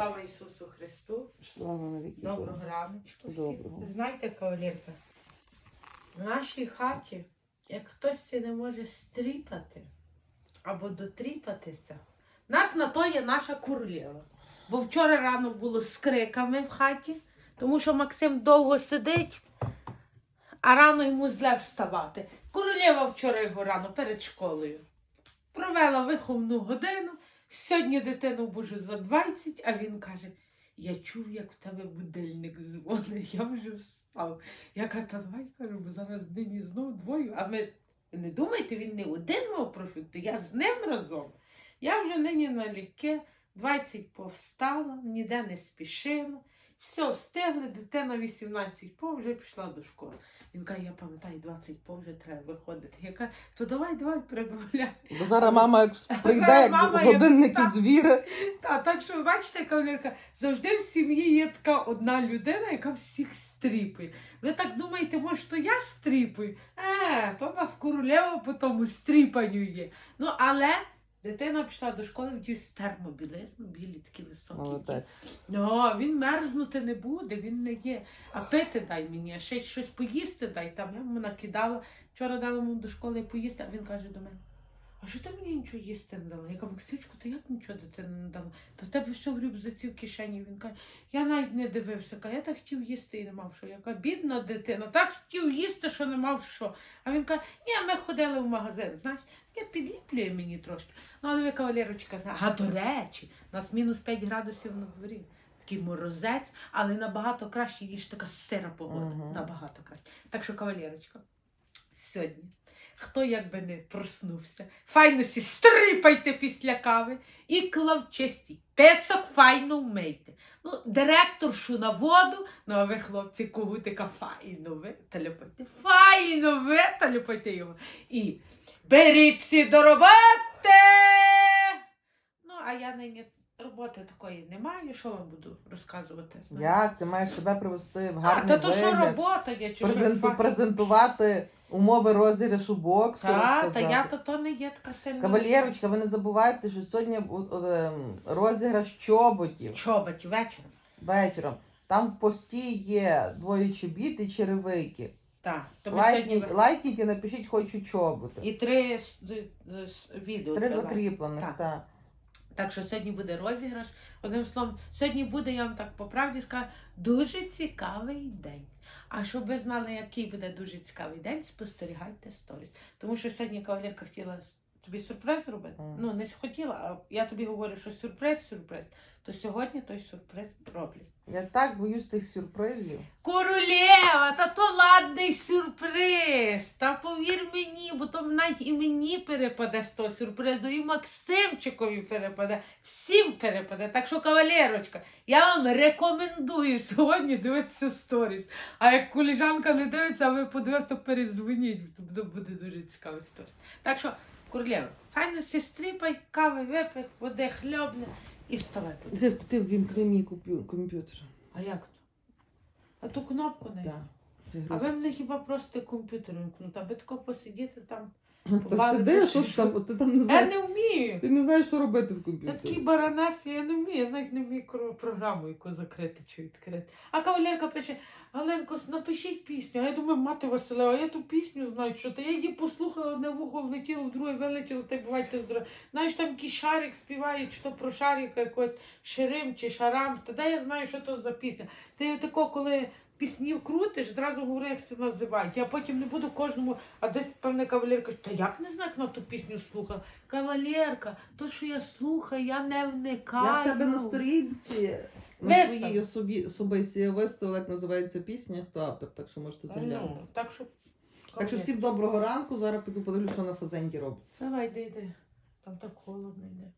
Слава Ісусу Христу! Слава навіки. Доброго раночку. всім. Доброго. Знаєте, кавалерка, в нашій хаті, як хтось це не може стріпати або дотріпатися, нас на то є наша королева. Бо вчора рано було з криками в хаті, тому що Максим довго сидить, а рано йому зле вставати. Королева вчора його рано перед школою провела виховну годину. Сьогодні дитину божу за 20, а він каже: я чув, як в тебе будильник дзвонить, я вже встав. Я кажу, та давай кажу, бо зараз нині знов двоє. А ми не думайте, він не один мав профіт, я з ним разом. Я вже нині налегке, 20 повстала, ніде не спішила. Все, встигли, дитина 18 по вже пішла до школи. Він каже, я пам'ятаю, 20 по вже треба виходити. Я кажу, то давай, давай, прибавляй. Бо зараз мама як прийде, як мама, як годинники звіри. Та, так що бачите, кавалерка, завжди в сім'ї є така одна людина, яка всіх стріпує. Ви так думаєте, може, то я стріпую? Е, то в нас королева по тому стріпанню є. Ну, але дитина пішла до школи, вдівся термобілизну, білі такі високі. Молодець. Ну, він мерзнути не буде, він не є. А пити дай мені, а ще щось поїсти дай. Там я йому накидала. Вчора дала йому до школи поїсти, а він каже до мене. А що ти мені нічого їсти не дала? Я кажу, Максичку, то як нічого дитини не дала? Та в тебе все в рюкзаці в кишені. Він каже, я навіть не дивився, каже, я так хотів їсти і не мав що. Я кажу, бідна дитина, так хотів їсти, що не мав що. А він каже, ні, ми ходили в магазин, знаєш, я підліплює мені трошки. Ну, але ви, кавалерочка, знаєте, а до речі, у нас мінус 5 градусів на дворі. Такий морозець, але набагато краще, ніж така сира погода. Мгм. Набагато краще. Так що, кавалерочка, сьогодні, хто якби не проснувся, файно сі стрипайте після кави і клавчисті. Песок файно вмийте. Ну, директоршу на воду, ну а ви, хлопці, когутика файно виталюпайте. Файно виталюпайте його. І беріться до роботи. Ну, а я нині роботи такої не маю. Що вам буду розказувати? Як ти маєш себе привести в А, та то що вигляд, робота є, чи презенту- що презентувати умови розіграшу боксу, Та, та розказати. я то, то не є така сильна. Кавалєрочка, ви не забувайте, що сьогодні ем, розіграш чоботів Чобать вечором. вечором. Там в пості є двоє чобіт і черевики. Так, то ми Лайкніть, сьогодні... лайкніть і напишіть хочу чоботи. І три с- с- відео. Три давай. закріплених, Так. так. Так що сьогодні буде розіграш. Одним словом, сьогодні буде, я вам так по правді скажу, дуже цікавий день. А щоб ви знали, який буде дуже цікавий день, спостерігайте сторіс. Тому що сьогодні кавалерка хотіла с- тобі сюрприз зробити. Мгм. Ну, не хотіла, а я тобі говорю, що сюрприз, сюрприз. То сьогодні той сюрприз роблять. Я так боюсь тих сюрпризів. Королева, та то ладний сюрприз. Та повір мені, бо то навіть і мені перепаде з того сюрпризу, і Максимчикові перепаде, всім перепаде. Так що, кавалерочка, я вам рекомендую сьогодні дивитися сторіс. А як коліжанка не дивиться, а ви подивитися, то перезвоніть, то буде, дуже цікавий сторіс. Так що, королева, файно сестріпай, кави випий, води хльобне і вставай. Ти, ввімкни мій комп'ютер. А як то? А ту кнопку не. Так. А ви мене хіба просто комп'ютер вимкнути, аби тако посидіти там. Та сиди, що ж там, ти там не Я не вмію. Ти не знаєш, що робити в Я комп'ютері. такий баранас, я не вмію, я навіть не вмію кро- програму яку закрити чи відкрити. А кавалерка пише: Галенко, напишіть пісню. А я думаю, мати Василева, я ту пісню знаю, що ти. Я її послухала, одне вухо влетіло, друге вилетіло, та й бувайте здорові. Знаєш, там якийсь шарик співає, чи то про шарика якогось ширим чи шарам. Тоді я знаю, що то за пісня. Ти тако, коли пісні крутиш, зразу говори, як це називають. Я потім не буду кожному, а десь певна кавалерка, та як не знаю, як на ту пісню слухала. Кавалерка, то, що я слухаю, я не вникаю. Я в себе на сторінці на Вистав. своїй особі, особисті виставила, як називається пісня, хто автор, так що можете заглянути. Ну, так що, Так що всім доброго ранку. Зараз піду подивлюся, що на фазенді робиться. Давай, йди, йди. Там так холодно йде.